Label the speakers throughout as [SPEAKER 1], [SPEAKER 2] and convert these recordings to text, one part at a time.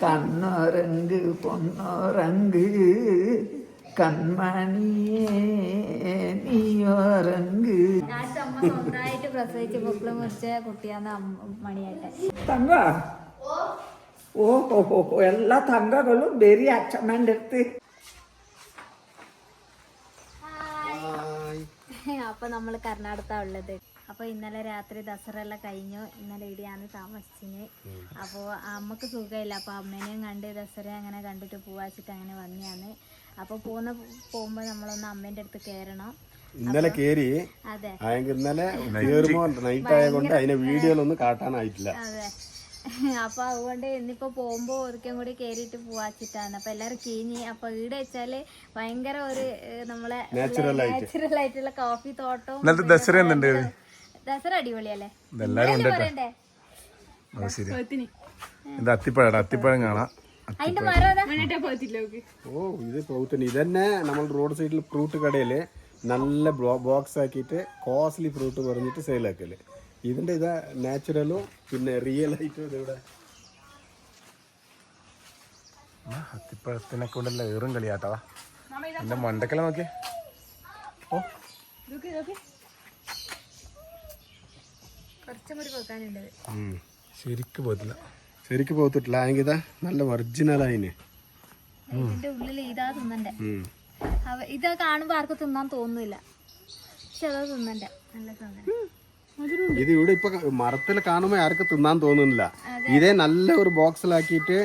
[SPEAKER 1] കണ്ണോരങ്ക് പൊന്നോരങ്ക് കൺമണിയേ നീയോരങ്ക്
[SPEAKER 2] last അമ്മ സ്വന്തമായിട്ട് പ്രസവിച്ച് പൊക്കിൾ മുറിച്ച കുട്ടിയാന്ന് അമ്മ മണിയായിട്ട്
[SPEAKER 1] തങ്ക? ഓ ഹോ ഹോ ഹോ എല്ലാ തങ്കകളും ബെരി അച്ഛമ്മന്റെ അടുത്ത്.
[SPEAKER 2] അപ്പൊ നമ്മൾ കർണാടക ഉള്ളത്. അപ്പൊ ഇന്നലെ രാത്രി ദസറ എല്ലാം കഴിഞ്ഞു. ഇന്നലെ ഇവിടെയാണ് താമസിച്ചിന് അപ്പോ അമ്മയ്ക്ക് സുഖമില്ല. അപ്പൊ അമ്മേനെയും കണ്ട് ദസറ അങ്ങനെ കണ്ടിട്ട് പോവാച്ചിട്ട് അങ്ങനെ വന്നെയാണ്. അപ്പൊ പോകുന്ന പോകുമ്പോ നമ്മളൊന്ന് അമ്മേന്റെ അടുത്ത് കയറണം.
[SPEAKER 3] ഇന്നലെ കേറി
[SPEAKER 2] അതെ.
[SPEAKER 3] ഇന്നലെ കേറുമ്പോ നൈറ്റ് ആയതുകൊണ്ട് അതിനെ വീഡിയോയിലൊന്നും കാട്ടാനായിട്ടില്ല.
[SPEAKER 2] അതെ. അപ്പൊ അതുകൊണ്ട് ഇന്നിപ്പോ പോകുമ്പോ ഒരിക്കലും കൂടി കേറിയിട്ട് പോവാച്ചിട്ടാണ്. അപ്പൊ എല്ലാരും കീഞ്ഞി അപ്പൊ ഈടെ വെച്ചാൽ ഭയങ്കര ഒരു നമ്മളെ. നാച്ചുറൽ ആയിട്ടുള്ള കോഫി തോട്ടവും
[SPEAKER 4] ദസറ
[SPEAKER 2] ദസറ അടിപൊളിയല്ലേ?
[SPEAKER 4] ഇതെല്ലാരും ഉണ്ട് കേട്ടോ
[SPEAKER 2] പറയണ്ടേ?
[SPEAKER 4] അത് ശരി ഇത് അത്തിപ്പഴം അത്തിപ്പഴം കാണാം.
[SPEAKER 2] അതിന്റെ മരം അതാ
[SPEAKER 3] ഓ ഇത് ഫ്രൂട്ടിന് ഇതന്നെ നമ്മൾ റോഡ് സൈഡിൽ ഫ്രൂട്ട് കടയിൽ നല്ല ബോക്സ് ആക്കിയിട്ട് കോസ്റ്റ്ലി ഫ്രൂട്ട് പറഞ്ഞിട്ട് സെയിൽ ആക്കൽ. ഇതിന്റെ ഇതാ നാച്ചുറലും പിന്നെ റിയൽ ആയിട്ടും ഇതിവിടെ
[SPEAKER 4] ആ, അത്തിപ്പഴത്തിനെ കൊണ്ടല്ല ഏറും കളിയാട്ടാ എന്റെ മണ്ടക്കല നോക്കിയേ. ഓ
[SPEAKER 2] കുറച്ചും കൂടി പോക്കാനുണ്ട്
[SPEAKER 3] ഉം.
[SPEAKER 4] ശരിക്ക് പോകത്തില്ല.
[SPEAKER 3] ശരിക്ക് പോത്തിട്ടില്ല ആയെങ്കിൽ നല്ല ഒറിജിനൽ ആയിന്.
[SPEAKER 2] ഇതിന്റെ ഉള്ളിൽ ഇതാ തിന്നണ്ടേ. കാണുമ്പോ ആർക്കും തിന്നാൻ തോന്നുന്നില്ല. പക്ഷെ അതാ തിന്നണ്ടേ. നല്ല സാധനം.
[SPEAKER 3] ഇത് ഇവിടെ ഇപ്പൊ മരത്തിൽ കാണുമ്പോ ആർക്കും തിന്നാൻ തോന്നുന്നില്ല. ഇതേ നല്ല ഒരു ബോക്സിലാക്കിയിട്ട്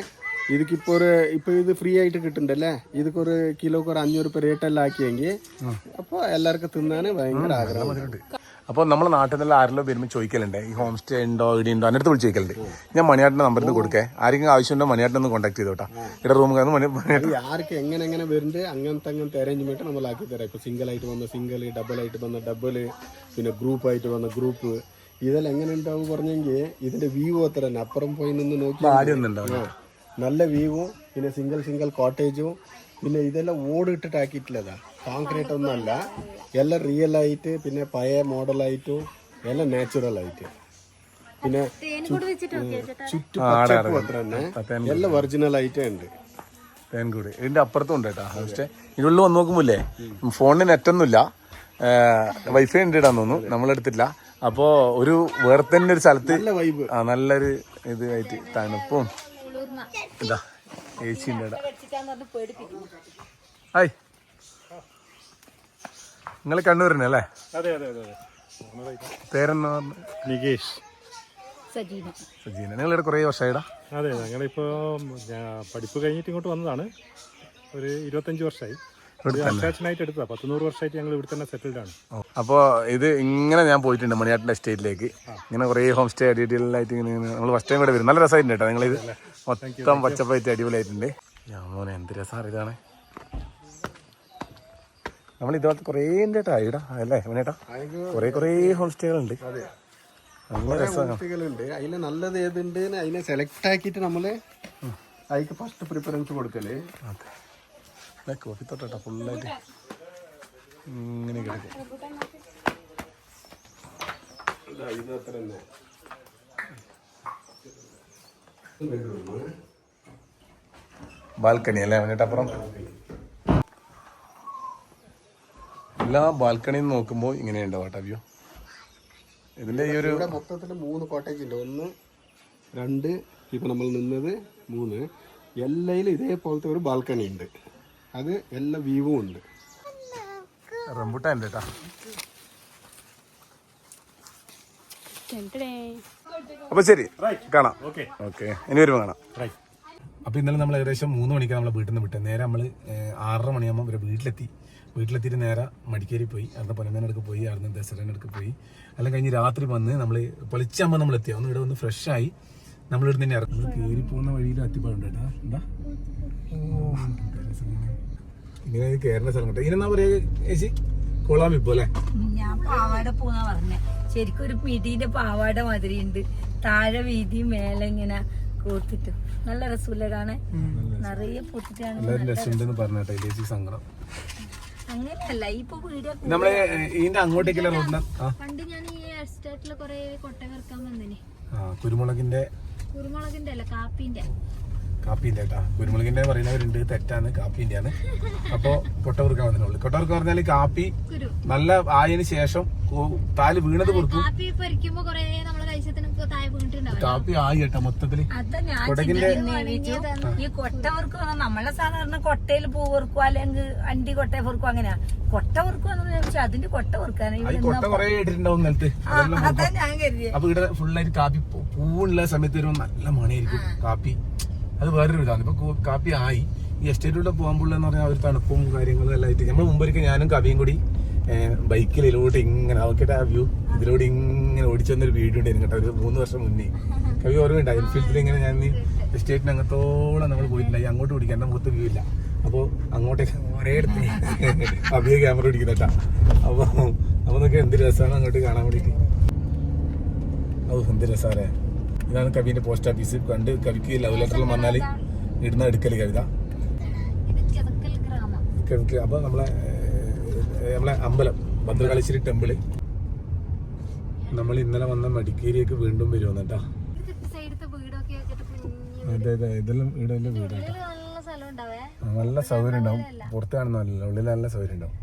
[SPEAKER 3] ഇതിക്കിപ്പോ ഒരു ഇപ്പൊ ഇത് ഫ്രീ ആയിട്ട് കിട്ടുന്നുണ്ടല്ലേ ഇതൊക്കെ ഒരു കിലോക്ക് ഒരു അഞ്ഞൂറ് രൂപ റേറ്റ് എല്ലാം ആക്കിയെങ്കിൽ അപ്പൊ എല്ലാവർക്കും തിന്നാന് ഭയങ്കര ആഗ്രഹം.
[SPEAKER 4] അപ്പോൾ നമ്മുടെ നാട്ടിൽ നിന്നുള്ള ആരെല്ലാം വരുമ്പോൾ ചോദിക്കലുണ്ട്? ഈ ഹോം സ്റ്റേ ഉണ്ടോ? ഇടി ഉണ്ടോ? അതിനടുത്ത് വിളിച്ച് ചോദിക്കലുണ്ട് ഞാൻ മണിയാട്ടിന്റെ നമ്പറിൽ കൊടുക്കേ. ആരെങ്കിലും ആവശ്യമുണ്ടോ മണിയാട്ടിനെ ഒന്ന് കോൺടാക്ട് ചെയ്തോട്ടാ. ഇവിടെ റൂം
[SPEAKER 3] ആർക്ക് എങ്ങനെ എങ്ങനെ വരുന്നുണ്ട് അങ്ങനത്തെ അങ്ങനത്തെ അറേഞ്ച്മെന്റ് നമ്മൾ ആക്കി തരാം. ഇപ്പോൾ സിംഗിൾ ആയിട്ട് വന്ന സിംഗിൾ ഡബിൾ ആയിട്ട് വന്ന ഡബിൾ പിന്നെ ഗ്രൂപ്പ് ആയിട്ട് വന്ന ഗ്രൂപ്പ് ഇതെല്ലാം എങ്ങനെ ഉണ്ടാവും പറഞ്ഞെങ്കിൽ ഇതിന്റെ വ്യൂ അത്ര തന്നെ. അപ്പുറം പോയി നിന്ന് നോക്കി നല്ല വ്യൂവും പിന്നെ സിംഗിൾ സിംഗിൾ കോട്ടേജും പിന്നെ ഇതെല്ലാം ഓടിട്ടിട്ട് ആക്കിയിട്ടില്ലതാ കോൺക്രീറ്റ് ഒന്നും അല്ല എല്ലാം റിയൽ ആയിട്ട് പിന്നെ പഴയ മോഡലായിട്ടും എല്ലാം നാച്ചുറൽ ആയിട്ട് പിന്നെ ചുറ്റും പച്ചപ്പും അത്ര തന്നെ. എല്ലാം ഒറിജിനൽ ആയിട്ടേ ഉണ്ട്.
[SPEAKER 4] തേൻകൂട് ഇതിന്റെ അപ്പുറത്തും ഉണ്ട് കേട്ടോ. സ്റ്റേ ഇതിനുള്ളിൽ വന്ന് നോക്കുമ്പോല്ലേ ഫോണിന് നെറ്റൊന്നുമില്ല വൈഫൈ ഉണ്ട് ഇടാൻ തോന്നുന്നു. നമ്മളെടുത്തില്ല അപ്പോ ഒരു വേറെ തന്നെ ഒരു സ്ഥലത്ത്
[SPEAKER 3] നല്ല വൈബ്
[SPEAKER 4] ആ നല്ലൊരു ഇത് ആയിട്ട് തണുപ്പും. ഇതാ സി ഉണ്ട് ഹായ്. നിങ്ങൾ കണ്ണൂരിനെ അല്ലേ
[SPEAKER 5] അതെ അതെ അതെ. നികേഷ്.
[SPEAKER 2] സജീന.
[SPEAKER 4] സജീന. നിങ്ങളിവിടെ കുറേ വർഷമായിടാ
[SPEAKER 5] അതെ ഞങ്ങളിപ്പോൾ പഠിപ്പ് കഴിഞ്ഞിട്ട് ഇങ്ങോട്ട് വന്നതാണ്. ഒരു ഇരുപത്തഞ്ച് വർഷമായി
[SPEAKER 4] അപ്പോൾ ഇത് ഇങ്ങനെ ഞാൻ പോയിട്ടുണ്ട് മണിയാട്ടിന്റെ എസ്റ്റേറ്റിലേക്ക് ഇങ്ങനെ കുറേ ഹോം സ്റ്റേ അടിപൊളിയായിട്ട് ഇങ്ങനെ നമ്മൾ ഫസ്റ്റ് ടൈം ഇവിടെ വരും. നല്ല രസമായിട്ടുണ്ട് കേട്ടോ. ഇത് മൊത്തം പച്ചപ്പായിട്ട് അടിപൊളിയായിട്ടുണ്ട്. ഞാൻ മോനെ എന്ത് രസമാണ് ഇതാണ് നമ്മൾ ഇതുപോലത്തെ കുറേ ഉണ്ട് കേട്ടോ. അല്ലേ? അവനേട്ടാ കുറേ കുറേ ഹോം സ്റ്റേകളുണ്ട് നല്ല രസമാണ്.
[SPEAKER 3] അതിന് നല്ലത് ഏതുണ്ട്? അതിനെ സെലക്ട് ആക്കിയിട്ട് നമ്മൾ അതിക്ക് ഫസ്റ്റ് പ്രിഫറൻസ്
[SPEAKER 4] കൊടുക്കൽ. കോഫി തൊട്ടാ ഫുള്ളായിട്ട് ഇങ്ങനെ കിടക്കും.
[SPEAKER 3] അത്ര തന്നെ
[SPEAKER 4] ബാൽക്കണി അല്ലേ അവന്റെ അപ്പുറം ബാൽക്കണിയിൽ നിന്ന് നോക്കുമ്പോൾ ഇങ്ങനെയുണ്ട് ഉണ്ടാവും വ്യൂ ഇതിന്റെ ഈ ഒരു
[SPEAKER 3] മൊത്തത്തിൽ മൂന്ന് കോട്ടേജ് ഉണ്ട്. ഒന്ന് രണ്ട് ഇപ്പൊ നമ്മൾ നിന്നത് മൂന്ന്. എല്ലയിലും ഇതേപോലത്തെ ഒരു ബാൽക്കണി ഉണ്ട്. അത് എല്ലാ വ്യൂവും ഉണ്ട്.
[SPEAKER 4] റംബുട്ടാൻ ഉണ്ട് കേട്ടാ. അപ്പൊ ശരി കാണാം.
[SPEAKER 5] ഓക്കെ
[SPEAKER 4] ഓക്കെ ഇനി വരുമ്പോ കാണാം.
[SPEAKER 5] അപ്പൊ
[SPEAKER 4] അപ്പോൾ ഇന്നലെ നമ്മൾ ഏകദേശം മൂന്ന് മണിക്ക് നമ്മളെ വീട്ടിൽ നിന്ന് വിട്ടത്. നേരെ നമ്മൾ ആറര മണിയാകുമ്പോൾ ഇവരെ വീട്ടിലെത്തി. വീട്ടിലെത്തിയിട്ട് നേരെ മടിക്കേരി പോയി അവിടെ പൊന്നമേനടുക്ക് പോയി അവിടുന്ന് ദസറേനടുക്ക് പോയി. എല്ലാം കഴിഞ്ഞ് രാത്രി വന്ന് നമ്മൾ പൊളിച്ചാകുമ്പോൾ നമ്മൾ എത്തി ഒന്ന് ഇവിടെ വന്ന് ഫ്രഷായി നമ്മൾ ഇവിടെ തന്നെ ഇറങ്ങി. കയറി പോകുന്ന വഴിയിൽ അത്തിപ്പഴുണ്ട് കേട്ടോ. എന്താ? ഇങ്ങനെ. ഇങ്ങനെ കയറുന്ന സ്ഥലം കേട്ടോ ഇതിനെന്നാ പറയാ ചേച്ചി? കൊളാമിപ്പോ അല്ലേ?
[SPEAKER 6] ഞാൻ പാവാട പൂന്നാ പറഞ്ഞേ. ശരിക്കും ഒരു പിടീന്റെ പാവാട മാതിരി ഉണ്ട് താഴെ വീതി മേലെ ഇങ്ങനെ കൂർത്തിട്ട്. നല്ല രസമില്ല കാണാൻ? നിറയെ പൊട്ടിട്ടാണ്
[SPEAKER 4] രസമുണ്ടെന്ന് പറഞ്ഞ ചേച്ചി സങ്കടം.
[SPEAKER 6] അങ്ങനെയല്ല ഇപ്പൊ വീഡിയോ
[SPEAKER 4] നമ്മളെ ഇതിന്റെ അങ്ങോട്ടേക്കുള്ള റോഡിന്
[SPEAKER 2] പണ്ട് ഞാൻ ഈ എസ്റ്റേറ്റിൽ കൊറേ കൊട്ട വെറുക്കാൻ വന്നിന്.
[SPEAKER 4] കുരുമുളകിന്റെ
[SPEAKER 2] കുരുമുളകിന്റെ അല്ല കാപ്പിന്റെ.
[SPEAKER 4] കാപ്പിന്റെ കേട്ടാ. കുരുമുളകിന്റെ പറയുന്നവരുണ്ട് തെറ്റാണ് കാപ്പിന്റെ ആണ് അപ്പോ കൊട്ടവർക്ക് വന്നിട്ടുള്ളു. കൊട്ടവർക്ക് പറഞ്ഞാൽ കാപ്പി നല്ല ആയതിനു ശേഷം താൽ വീണത് കൊടുക്കും
[SPEAKER 2] കാപ്പി പൊരിക്കുമ്പോ കൊറേ നമ്മളെ കഴിച്ചത്തിന്
[SPEAKER 4] കാപ്പി ആയി കേട്ടോ
[SPEAKER 6] മൊത്തത്തിൽ ഈ കൊട്ട വറുക്കുക നമ്മളെ സാധാരണ കൊട്ടയിൽ പൂ വറുക്കുക അല്ലെങ്കിൽ അണ്ടി കൊട്ട വറുക്കുക അങ്ങനെയാ. കൊട്ട വറുക്കുക എന്ന് അതിന്റെ കൊട്ട അതാ ഞാൻ കരുതിയത്
[SPEAKER 4] അപ്പൊ ഇവിടെ ഫുള്ളായിട്ട് കാപ്പി പൂവുള്ള സമയത്ത് വരുമ്പോൾ നല്ല മണയായിരിക്കും കാപ്പി. അത് വേറൊരു ഇതാണ്. ഇപ്പൊ കാപ്പി ആയി. ഈ എസ്റ്റേറ്റിലൂടെ പോകുമ്പോഴെന്ന് പറഞ്ഞാൽ ഒരു തണുപ്പും കാര്യങ്ങളും എല്ലാം ആയിട്ട്. നമ്മൾ മുമ്പൊരിക്കൽ ഞാനും കവിയും കൂടി ബൈക്കിൽ ഇതിലോട്ട് ഇങ്ങനെ നോക്കിയിട്ട് ആ വ്യൂ ഇതിലൂടെ ഇങ്ങനെ ഓടിച്ചു വന്നൊരു വീഡിയോ ഉണ്ടായിരുന്നു കേട്ടോ ഒരു മൂന്ന് വർഷം മുന്നേ. കവി ഓർമ്മയുണ്ട്? എൻഫീൽഡിൽ ഇങ്ങനെ ഞാൻ എസ്റ്റേറ്റിന് അങ്ങത്തോളം നമ്മൾ പോയിട്ടുണ്ടായി അങ്ങോട്ട് പിടിക്കാൻ എന്റെ മുഖത്ത് വ്യൂ ഇല്ല. അപ്പോൾ അങ്ങോട്ടേക്ക് ഒരേ എടുത്ത് അഭിയ ക്യാമറ പിടിക്കുന്നുട്ടാ അപ്പോൾ അപ്പോൾ നമുക്ക് എന്ത് രസമാണ് അങ്ങോട്ട് കാണാൻ വേണ്ടിയിട്ട്. ഓ എന്ത് രസാറേ ഇതാണ് കവിന്റെ പോസ്റ്റ് ഓഫീസ് കണ്ട് കവിക്ക് ലവ് ലെറ്ററിൽ വന്നാൽ ഇടുന്ന എടുക്കൽ കവിത. കവിക്ക് അപ്പൊ നമ്മളെ നമ്മളെ അമ്പലം ഭദ്രകാളീശ്വരി ടെമ്പിൾ. നമ്മൾ ഇന്നലെ വന്ന മടിക്കേരിയൊക്കെ വീണ്ടും വരുമെന്ന് കേട്ടാ. അതെ അതെ ഇതെല്ലാം ഇവിടെ എല്ലാം വീടാണ്
[SPEAKER 2] നല്ല
[SPEAKER 4] സൗകര്യം ഉണ്ടാവും. പുറത്ത് കാണുന്നല്ല ഉള്ളിൽ നല്ല സൗകര്യം ഉണ്ടാവും.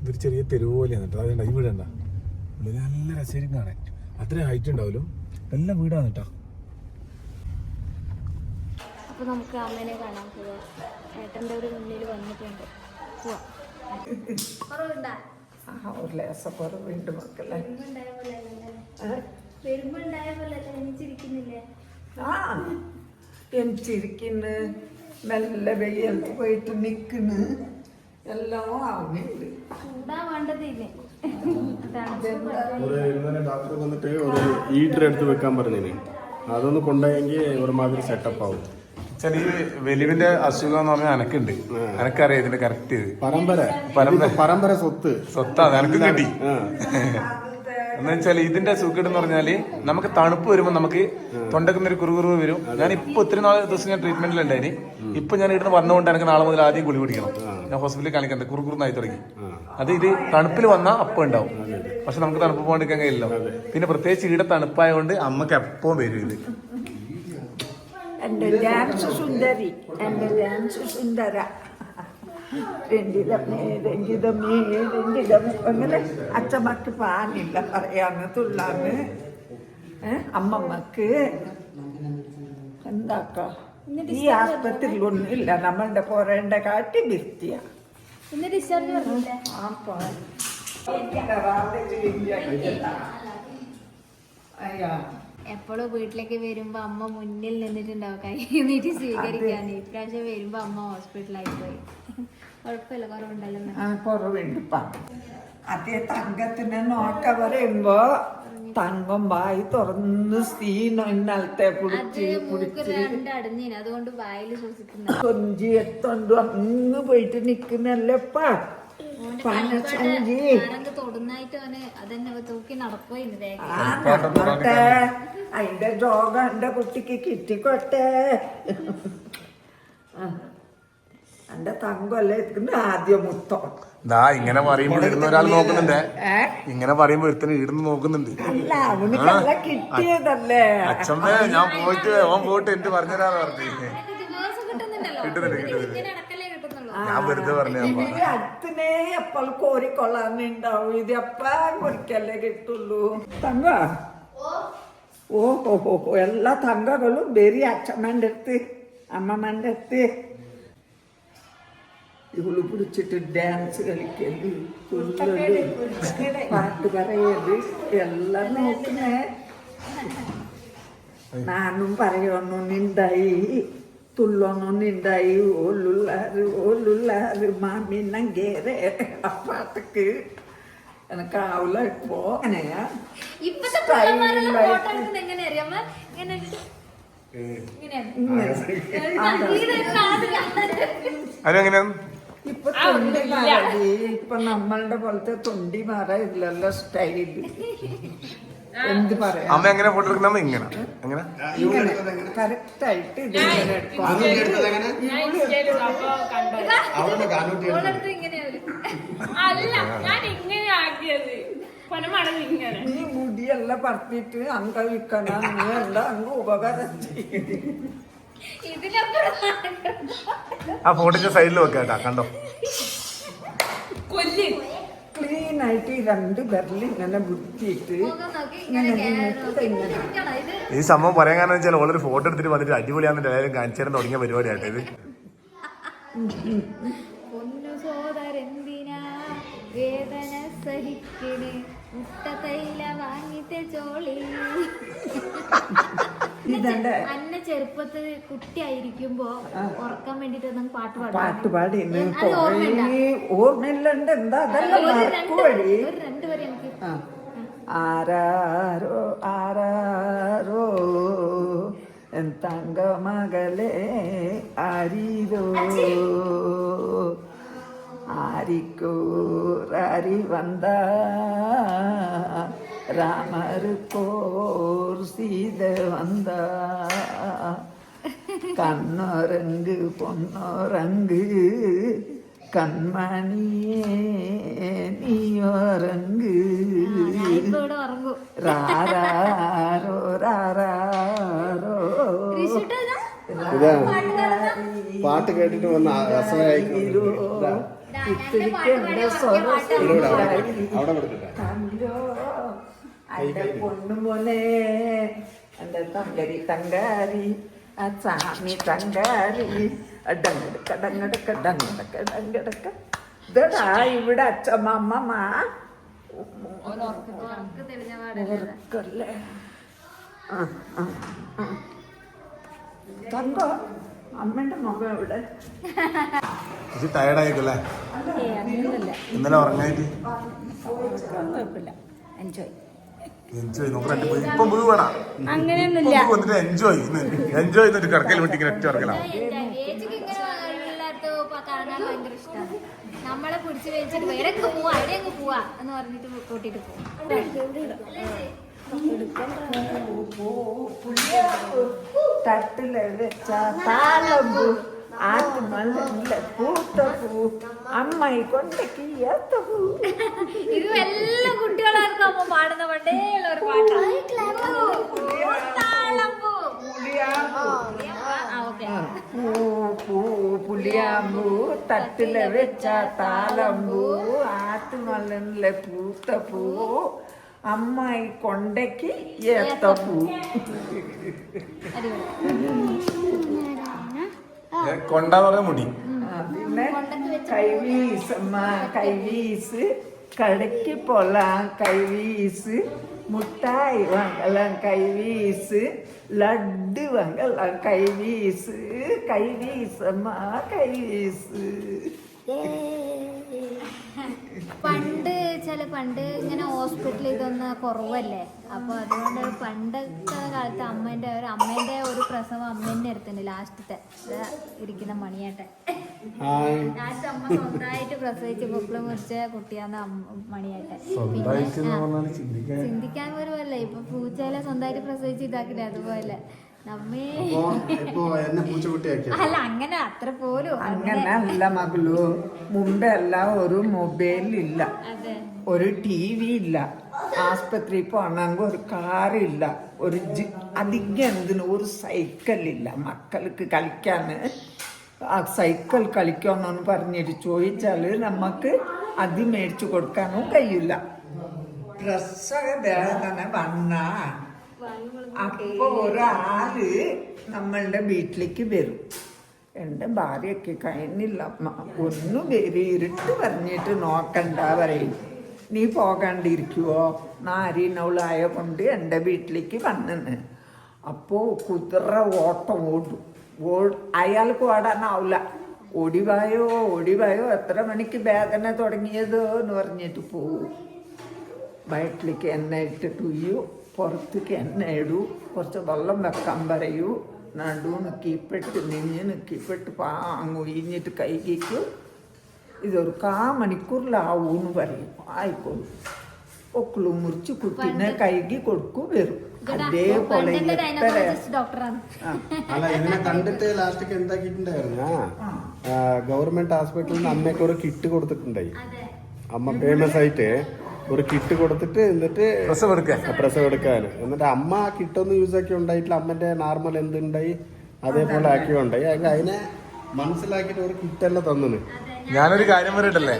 [SPEAKER 4] ഇതൊരു ചെറിയ തെരുവ് പോലെയാണ് കേട്ടോ. അതുകൊണ്ട് ഈ വീടണ്ട ഉള്ളിൽ നല്ല രസമായിരിക്കും കാണാൻ. അത്രയും ഹൈറ്റ് ഉണ്ടാവില്ല എല്ലാം വീടാണ് കേട്ടോ.
[SPEAKER 2] അപ്പൊ നമുക്ക് അമ്മേനെ കാണാൻ പോവാം. ഏട്ടന്റെ ഒരു മുന്നിൽ വന്നിട്ടുണ്ട്. പോവാം.
[SPEAKER 1] ഒരു ലേസം കുറവുണ്ട് മക്കളെ.
[SPEAKER 2] വരുമ്പോ ഉണ്ടായ പോലെ എനിച്ചിരിക്കുന്നില്ലേ
[SPEAKER 1] ആ എനിച്ചിരിക്കുന്നു വെയ്യൽത്ത് പോയിട്ട് നിൽക്കുന്നു എല്ലാം ആവുന്നുണ്ട്.
[SPEAKER 2] ചൂടാ വേണ്ടതില്ലേ
[SPEAKER 3] ഒരു ഡോക്ടർ വന്നിട്ട് ഒരു ഹീറ്റർ എടുത്ത് വെക്കാൻ പറഞ്ഞിന്. അതൊന്ന് കൊണ്ടുപോയെങ്കിൽ ഒരുമാതിരി സെറ്റപ്പ് ആവും.
[SPEAKER 4] ഈ വലിവിന്റെ അസുഖം എന്ന് പറഞ്ഞാൽ എനക്കുണ്ട് എനക്കറിയാം ഇതിന്റെ കറക്റ്റ്
[SPEAKER 3] പരമ്പര.
[SPEAKER 4] പരമ്പര.
[SPEAKER 3] പരമ്പര സ്വത്ത്.
[SPEAKER 4] സ്വത്താണ് എനക്ക് കിട്ടി. എന്ന് വെച്ചാൽ ഇതിന്റെ സുഖം എന്ന് പറഞ്ഞാൽ നമുക്ക് തണുപ്പ് വരുമ്പോൾ നമുക്ക് തൊണ്ടക്കുന്ന ഒരു കുറുകുറു വരും. ഞാൻ ഇപ്പൊ ഒത്തിരി നാല് ദിവസം ഞാൻ ട്രീറ്റ്മെന്റിലുണ്ടായിന് ഇപ്പൊ ഞാൻ ഇവിടുന്ന് വന്നുകൊണ്ട് എനിക്ക് നാളെ മുതൽ ആദ്യം ഗുളി കുടിക്കണം. ഞാൻ ഹോസ്പിറ്റലിൽ കാണിക്കണ്ട. കുറുകുറുന്നായി തുടങ്ങി. അത് ഇത് തണുപ്പിൽ വന്നാൽ അപ്പം ഉണ്ടാവും. പക്ഷെ നമുക്ക് തണുപ്പ് പോകാണ്ടിരിക്കാൻ കഴിയില്ലല്ലോ. പിന്നെ പ്രത്യേകിച്ച് ഇവിടെ തണുപ്പായതുകൊണ്ട് അമ്മയ്ക്ക് എപ്പോ വരും ഇത്?
[SPEAKER 1] എന്റെ ഡാൻസ് സുന്ദരി എന്റെ ഡാൻസ് സുന്ദര. രണ്ടിതമ്മേ രഞ്ജിതമ്മേ രഞ്ജിതമ്മേ അങ്ങനെ അച്ഛമ്മക്ക് പാനില്ല പറയാന്ന് തുള്ളാന്ന്. അമ്മമ്മക്ക് എന്താക്ക? ഈ ആസ്പത്രിയിൽ ഒന്നുമില്ല നമ്മളുടെ പോരേണ്ട കാട്ടി അപ്പൊ അയ്യാ.
[SPEAKER 2] എപ്പോഴും വീട്ടിലേക്ക് വരുമ്പോ അമ്മ മുന്നിൽ നിന്നിട്ടുണ്ടാവും കൈ നീട്ടി സ്വീകരിക്കാൻ. ഇപ്രാവശ്യം വരുമ്പോ അമ്മ ഹോസ്പിറ്റലായി പോയി. കുഴപ്പമില്ല കുറവുണ്ടല്ലോ
[SPEAKER 1] അതേ തങ്കത്തിനെ നോക്ക പറയുമ്പോ തങ്കം വായി തുറന്ന്
[SPEAKER 2] സീനത്തെ അടഞ്ഞിന് അതുകൊണ്ട് വായിൽ ശ്വസിക്കുന്നു
[SPEAKER 1] കൊഞ്ചി എത്തോണ്ട് അങ്ങ് പോയിട്ട് നിക്കുന്നല്ലപ്പാ
[SPEAKER 2] തൊടുന്നായിട്ട് അവന് അതന്നെ തൂക്കി
[SPEAKER 1] ആ നടന്നോട്ടെ. അതിന്റെ രോഗം എന്റെ കുട്ടിക്ക് കിട്ടിക്കോട്ടെ. എന്റെ തങ്കല്ലേ ആദ്യം മുത്തം.
[SPEAKER 4] ദാ ഇങ്ങനെ പറയുമ്പോൾ ഇടുന്ന ഒരാൾ നോക്കുന്നുണ്ട്.
[SPEAKER 1] ഏ?
[SPEAKER 4] ഇങ്ങനെ പറയുമ്പോൾ ഒരുത്തന് ഇടുന്ന് നോക്കുന്നുണ്ട്.
[SPEAKER 1] കിട്ടിയതല്ലേ?
[SPEAKER 4] അച്ഛമ്മേ ഞാൻ പോയിട്ട് ഓൻ പോയിട്ട് എന്ത് പറഞ്ഞുതരാന്ന് പറഞ്ഞു. കിട്ടുന്നുണ്ട് കിട്ടുന്നുണ്ട്. ഞാൻ വെറുതെ പറഞ്ഞു
[SPEAKER 1] ഇത് അടുത്തിനെ എപ്പോൾ കോരിക്കൊള്ളാന്നുണ്ടാവും ഇത് എപ്പാ കൊറിക്കല്ലേ കിട്ടുള്ളൂ? തങ്ക? ഓ. ഓ ഓ ഓ, എല്ലാ തങ്കകളും ബെരി അച്ഛമ്മന്റെ അടുത്ത് അമ്മമ്മന്റെ അടുത്ത്. ഇവൾ പിടിച്ചിട്ട് ഡാൻസ് കളിക്കൽ പാട്ട് പറയൽ എല്ലാം നോക്കുന്നേ. നാനും പറയണു നിണ്ടായി തുള്ളണു നിണ്ടായി ഓലുള്ളാറ് ഓലുള്ളാറ് മാമി നങ്കേരെ ആ. പാട്ടക്ക് എനക്കാവില്ല ഇപ്പോ അങ്ങനെയാ ഇപ്പൊ തൊണ്ടി മാറടി. ഇപ്പൊ നമ്മളുടെ പോലത്തെ തൊണ്ടി മാറാ ഇല്ലല്ലോ സ്റ്റൈൽ എന്ത് പറയാ
[SPEAKER 4] അമ്മ എങ്ങനെ ഫോട്ടോ എടുക്കുന്ന? ഇങ്ങനെ. എങ്ങനെ?
[SPEAKER 1] ഇങ്ങനെ. കറക്റ്റ് ആയിട്ട് എടുക്കും.
[SPEAKER 2] ഇങ്ങനെ
[SPEAKER 7] അല്ല ഞാൻ ഇങ്ങനെ ആക്കിയത്.
[SPEAKER 1] നീ മുടിയെല്ലാം പറത്തിട്ട് അങ്ക വിൽക്കണം നീ എന്താ അങ്ങ് ഉപകാരം ചെയ്യും
[SPEAKER 4] ആ ഫോണിന്റെ സൈഡിൽ വെക്കാട്ടാ കണ്ടോ?
[SPEAKER 1] ക്ലീൻ ആയിട്ട് ഈ രണ്ട് ബെർലി ഇങ്ങനെ ബുദ്ധിയിട്ട്
[SPEAKER 4] ഈ സംഭവം പറയാൻ കാരണം വെച്ചാൽ ഓളൊരു ഫോട്ടോ എടുത്തിട്ട് വന്നിട്ട് അടിപൊളിയാണെന്ന് എല്ലാവരും കാണിച്ചു തരാൻ തുടങ്ങിയ പരിപാടിയായിട്ട് ഇത്.
[SPEAKER 2] വേദന സഹിക്കണേ? മുട്ട തൈല വാങ്ങിത്തെ ചോളി
[SPEAKER 1] ഇതെന്റെ
[SPEAKER 2] അന്ന ചെറുപ്പത്തിൽ കുട്ടിയായിരിക്കുമ്പോ ഉറക്കാൻ വേണ്ടിട്ട് നമുക്ക് പാട്ട് പാടും.
[SPEAKER 1] പാട്ട് പാടി ഓർമ്മയില്ലുണ്ട്. എന്താ? അതെല്ലാം. ആരാരോ ആരാരോ തങ്ക മകളെ ആരീരോ? ആരിക്കൂറി വന്ന രാമരുക്കോർ സീത വന്ന കണ്ണോരങ്ക് പൊന്നോരങ്ക് കൺമണിയേ നീയോരങ്ക്.
[SPEAKER 2] ഋഷിട്ടാ
[SPEAKER 3] ഇതാ പാട്ട് കേട്ടിട്ട് വന്ന
[SPEAKER 1] സ്വരം
[SPEAKER 3] അവിടെ കൊടുക്കട്ടെ
[SPEAKER 1] കണ്ടോ എന്റെ പൊണ്ണുമോനെ അന്റെ തങ്കരി തങ്കാരി ആ സാമി തങ്കാരി. ഡങ്ങടക്ക ഡങ്ങടക്ക ഡങ്ങടക്ക ഡങ്ങടക്ക ഇതടാ ഇവിടെ അച്ഛമ്മമ്മ ഓർക്കല്ലേ തങ്ക അമ്മയുടെ മുഖം എവിടെ?
[SPEAKER 4] ടയർഡായിക്കല്ലേ ഇന്നലെ ഉറങ്ങായിട്ട്
[SPEAKER 6] കുഴപ്പമില്ല. എൻജോയ്
[SPEAKER 4] എൻജോയ് ഇപ്പം വീണ?
[SPEAKER 6] അങ്ങനെയൊന്നുമില്ല.
[SPEAKER 4] വന്നിട്ട് എൻജോയ് എൻജോയ് ചെയ്തിട്ട് കിടക്കൽ വിട്ടി ഇങ്ങനെ ഒറ്റ
[SPEAKER 2] കിടക്കലാണ് നമ്മളെ പിടിച്ചു വെച്ചിട്ട് വേറെ പോവാ എവിടെയൊക്കെ പോവാ എന്ന് പറഞ്ഞിട്ട് കൂട്ടിട്ട് പോകും.
[SPEAKER 1] തട്ടില്ല വെച്ച താളമ്പു ആറ്റുമല്ല പൂത്തപ്പൂ
[SPEAKER 2] അമ്മ പാടുന്ന പണ്ടേയുള്ള ഒരു.
[SPEAKER 1] പൂ പൂ പുളിയാമ്പൂ തട്ടിൽ വെച്ച താളമ്പൂ ആത്തുമല്ലനിലെ പൂത്ത പൂ അമ്മായി കൊണ്ടക്ക് ഏത്തപ്പൂ
[SPEAKER 4] കൊണ്ടാ മുടി
[SPEAKER 1] ആ, പിന്നെ കൈവീസമ്മ കൈവീസ് കടയ്ക്ക് പോലാം കൈവീസ് മുട്ടായി വാങ്ങലാം കൈവീസ് ലഡ്ഡു വാങ്ങലാം കൈവീസ് കൈവീസമ്മ കൈവീസ്
[SPEAKER 2] പണ്ട് ചില പണ്ട് ഇങ്ങനെ ഹോസ്പിറ്റലിൽ ഇതൊന്ന് കുറവല്ലേ? അപ്പൊ അതുകൊണ്ട് പണ്ടത്തെ കാലത്ത് അമ്മേന്റെ ഒരു അമ്മേന്റെ ഒരു പ്രസവം അമ്മേന്റെ അടുത്തുണ്ട് ലാസ്റ്റത്തെ. ഇരിക്കുന്ന മണിയേട്ടൻ. ലാസ്റ്റ് അമ്മ സ്വന്തമായിട്ട് പ്രസവിച്ച് പൊക്കിൾ മുറിച്ച കുട്ടിയാന്ന് മണിയേട്ടൻ. പിന്നെ ചിന്തിക്കാൻ പോലുമല്ല ഇപ്പൊ പൂച്ചയിലെ സ്വന്തമായിട്ട് പ്രസവിച്ച് ഇതാക്കില്ല അതുപോലെ.
[SPEAKER 3] അപ്പോ ഇപ്പോ എന്നെ പൂച്ചക്കുട്ടിയാക്കിയ?
[SPEAKER 2] അല്ല അങ്ങനെ അത്ര പോലും
[SPEAKER 1] അങ്ങനെ അല്ല മകളു. മുമ്പേ എല്ലാം ഒരു മൊബൈൽ ഇല്ല
[SPEAKER 2] അതെ.
[SPEAKER 1] ഒരു ടി വി ഇല്ല ആസ്പത്രി പോകണമെങ്കിൽ ഒരു കാറില്ല. ഒരു ജി അധികം എന്തിനും? ഒരു സൈക്കിളില്ല. മക്കൾക്ക് കളിക്കാൻ ആ സൈക്കിൾ കളിക്കണമെന്ന് പറഞ്ഞിട്ട് ചോദിച്ചാൽ നമുക്ക് അത് മേടിച്ചു കൊടുക്കാനും കഴിയില്ല. ഡ്രസ്സൊക്കെ വേറെ തന്നെ വന്ന. അപ്പൊ ഒരാൾ നമ്മളുടെ വീട്ടിലേക്ക് വരും. എന്റെ ഭാര്യയ്ക്ക് കഴിഞ്ഞില്ല. അമ്മ ഒന്ന് പേര് ഇരുട്ട് പറഞ്ഞിട്ട് നോക്കണ്ട പറയും. നീ പോകാണ്ടിരിക്കുവോ? നാരീനവളായ കൊണ്ട് എന്റെ വീട്ടിലേക്ക് വന്നെന്ന്. അപ്പോൾ കുതിര ഓട്ടം ഓടും. ഓ അയാൾക്ക് ഓടാനാവില്ല ഓടിവായോ ഓടിവായോ എത്ര മണിക്ക് വേദന തുടങ്ങിയതോ? എന്ന് പറഞ്ഞിട്ട് പോവും. വയറ്റിലേക്ക് എണ്ണ ഇട്ടിട്ട് ഉയ്യു പുറത്തേക്ക് എണ്ണ ഇടൂ. കുറച്ച് വെള്ളം വെക്കാൻ പറയൂ. നടു നിക്കിപ്പെട്ട് നെഞ്ഞ് നിക്കിപ്പെട്ട് പാങ്ങ് ഒഴിഞ്ഞിട്ട് കൈകിക്കു ഇതൊരു കാ മണിക്കൂറിലാവൂന്ന് പറയും. ആയിക്കോളൂ. ഒക്കിളു മുറിച്ച് കുട്ടിനെ കൈകി കൊടുക്കും വരും. അതേപോലെ
[SPEAKER 3] അല്ല ഇതിനെ കണ്ടിട്ട് എന്താക്കിയിട്ടുണ്ടായിരുന്നു? ഗവൺമെന്റ് ഹോസ്പിറ്റലിൽ നിന്ന് അമ്മയ്ക്ക് ഒരു കിറ്റ് കൊടുത്തിട്ടുണ്ടായി. അമ്മ ഫേമസ് ആയിട്ട്. ഒരു കിട്ട് കൊടുത്തിട്ട് എന്നിട്ട്
[SPEAKER 4] പ്രസവം എടുക്കാൻ
[SPEAKER 3] പ്രസവം എടുക്കാൻ. എന്നിട്ട് അമ്മ ആ കിട്ടൊന്നും യൂസ് ആക്കി ഉണ്ടായിട്ടില്ല. അമ്മന്റെ നോർമൽ എന്തുണ്ടായി? അതേപോലെ ആക്കി ഉണ്ടായി. അതിന് അതിനെ മനസ്സിലാക്കിയിട്ട് ഒരു കിട്ടല്ല തന്നിന്.
[SPEAKER 4] ഞാനൊരു കാര്യം പറയട്ടല്ലേ?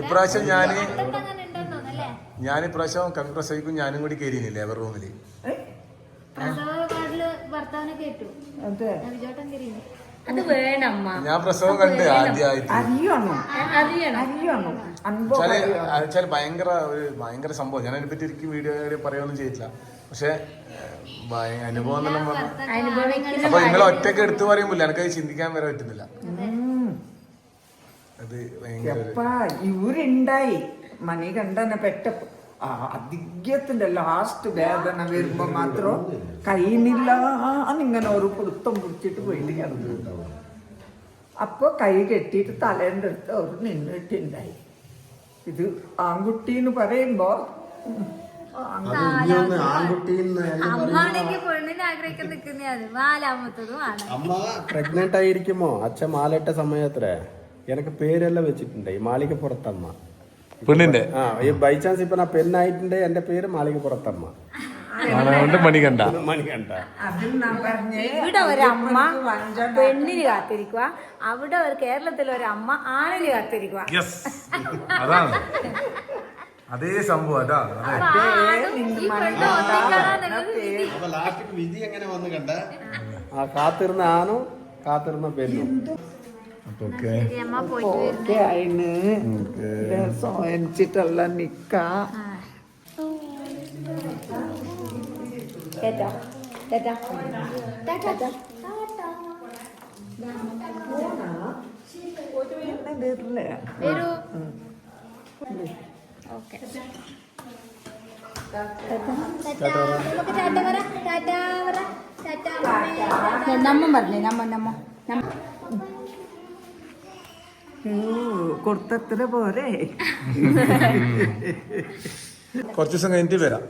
[SPEAKER 4] ഇപ്രാവശ്യം ഞാൻ
[SPEAKER 2] അങ്ങനെ ഉണ്ടെന്ന് തോന്നല്ലേ
[SPEAKER 4] ഞാൻ ഇപ്രാവശ്യം കൺഗ്രസ് ആയിക്കും ഞാനും കൂടി കയറിയില്ലേ
[SPEAKER 2] ലേബർ വാർഡിൽ ഭർത്താവിനെ കേട്ടു.
[SPEAKER 1] അതെ
[SPEAKER 6] വേണമ്മ.
[SPEAKER 4] ഞാൻ പ്രസവം കണ്ട് ആദ്യമായിട്ട്.
[SPEAKER 1] അറിയണം.
[SPEAKER 4] ഭയങ്കര ഒരു ഭയങ്കര സംഭവം. ഞാൻ അതിനെപ്പറ്റി ഒരിക്കലും വീഡിയോ പറയുകയൊന്നും ചെയ്തിട്ടില്ല. പക്ഷെ അനുഭവം എന്നെല്ലാം അപ്പൊ നിങ്ങൾ ഒറ്റയ്ക്ക് എടുത്തു പറയുമ്പോൾ എനിക്കത് ചിന്തിക്കാൻ വരെ പറ്റുന്നില്ല. അത് ഭയങ്കര
[SPEAKER 1] ഇവരുണ്ടായി. മണി പെട്ട ആ അധികത്തിന്റെ ലാസ്റ്റ് വേദന വരുമ്പോ മാത്രം കൈനില്ല ഇങ്ങനെ ഒരു പിടുത്തം പിടിച്ചിട്ട് പോയിട്ട് കിടന്നു. അപ്പൊ കൈ കെട്ടിയിട്ട് തലേന്റെ അടുത്ത് അവർ നിന്നിട്ടുണ്ടായി. ഇത് ആൺകുട്ടി എന്ന് പറയുമ്പോ
[SPEAKER 3] അമ്മ പ്രഗ്നന്റ് ആയിരിക്കുമോ? അച്ഛൻ മാലയിട്ട സമയത്രേ എനിക്ക് പേരെല്ലാം വെച്ചിട്ടുണ്ട്. ഈ മാളികപ്പുറത്തമ്മ
[SPEAKER 4] പെണ്ണിന്റെ?
[SPEAKER 3] ആ ഈ ബൈ ചാൻസ് ഇപ്പൊ പെണ്ണായിട്ടുണ്ട് എന്റെ പേര് മാളികപ്പുറത്തമ്മ.
[SPEAKER 4] അതുകൊണ്ട്
[SPEAKER 1] മണികണ്ട മണികണ്ട
[SPEAKER 6] ഇവിടെ ഒരമ്മ പെണ്ണിന് കാത്തിരിക്കുക അവിടെ ഒരു കേരളത്തിൽ ഒരമ്മ ആണിന് കാത്തിരിക്കുക
[SPEAKER 4] യെസ് അതാണ്. അതേ സംഭവം അതാ.
[SPEAKER 3] ലാസ്റ്റ് വിധി. എങ്ങനെ വന്ന് കണ്ട? ആ കാത്തിരുന്ന ആണും കാത്തിരുന്ന പെണ്ണും.
[SPEAKER 4] ഓക്കെ.
[SPEAKER 1] ആയിന് രസം എനിച്ചിട്ടല്ല നിക്ക. വരില്ല
[SPEAKER 2] വരൂ. ഓക്കെ.
[SPEAKER 6] നമ്മ പറഞ്ഞേ നമ്മ നമ്മ നമ്മ
[SPEAKER 1] കൊടുത്തത്ര പോരെ.
[SPEAKER 4] കുറച്ച് ദിവസം കഴിഞ്ഞിട്ട് വരാം.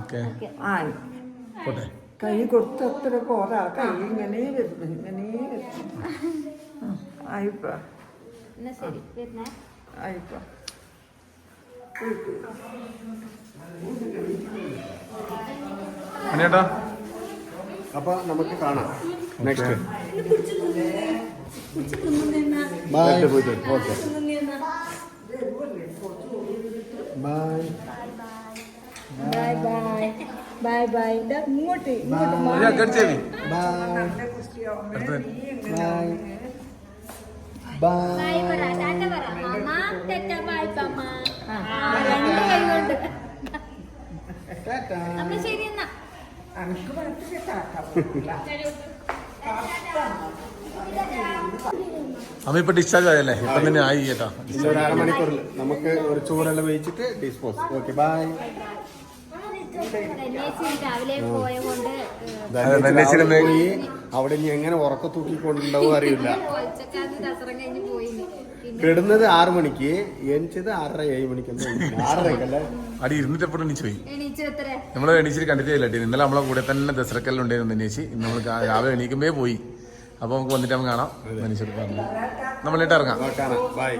[SPEAKER 4] ഓക്കെ. പോട്ടെ.
[SPEAKER 1] കൈ കൊടുത്തത്ര പോരാ. കൈ ഇങ്ങനെ വരുന്നു ഇങ്ങനെ ആയിപ്പോ.
[SPEAKER 4] മണിയേട്ടാ
[SPEAKER 3] അപ്പൊ നമുക്ക് കാണാം. Next bye okay bye
[SPEAKER 6] bye bye bye bye ഇങ്ങോട്ട്
[SPEAKER 4] കടിച്ചേവി
[SPEAKER 3] ബൈ
[SPEAKER 4] അടുത്ത
[SPEAKER 3] ബൈ
[SPEAKER 2] ബൈ പറ ടാറ്റ പറ. അമ്മ ടാറ്റ ബൈ അമ്മ രണ്ട് കൈ കൊണ്ട് അപ്പൊ ശരി എന്നാ.
[SPEAKER 1] എനിക്ക്
[SPEAKER 4] അമ്മ ഇപ്പൊ ഡിസ്ചാർജ് ആയല്ലേ ഇപ്പൊ തന്നെ ആയി കേട്ടോ.
[SPEAKER 3] ഒരു അരമണിക്കൂറിൽ നമുക്ക് ഒരു ചോറെല്ലാം വെച്ചിട്ട് ഡിസ്പോസ് ഓക്കെ ബൈ അവിടെ ഇനി എങ്ങനെ ഉറക്ക തൂക്കിക്കൊണ്ടുണ്ടാവും അറിയില്ല.
[SPEAKER 2] ഉച്ചക്കാലത്ത് ആറു കഴിഞ്ഞ് പോയി പിന്നെ
[SPEAKER 3] കിടുന്നത് ആറ് മണിക്ക് എണിച്ചത് ആറര ഏഴ് മണിക്ക് ആറരക്കല്ലേ?
[SPEAKER 4] അടി ഇരുന്നിട്ട് എപ്പോഴും എണീച്ച് പോയി.
[SPEAKER 2] എണീച്ചു
[SPEAKER 4] നമ്മൾ എണീച്ചിട്ട് കണ്ടിട്ടേ ഇല്ല ഇന്നലെ നമ്മളെ കൂടെ തന്നെ ദസറക്കെല്ലാം ഉണ്ടായിരുന്നു അന്വേഷിച്ച് നമ്മൾ രാവിലെ എണീക്കുമ്പേ പോയി. അപ്പൊ നമുക്ക് വന്നിട്ട് നമുക്ക് കാണാം. മനുഷ്യർ പറഞ്ഞു നമ്മളിട്ട് ഇറങ്ങാം.
[SPEAKER 3] ബൈ.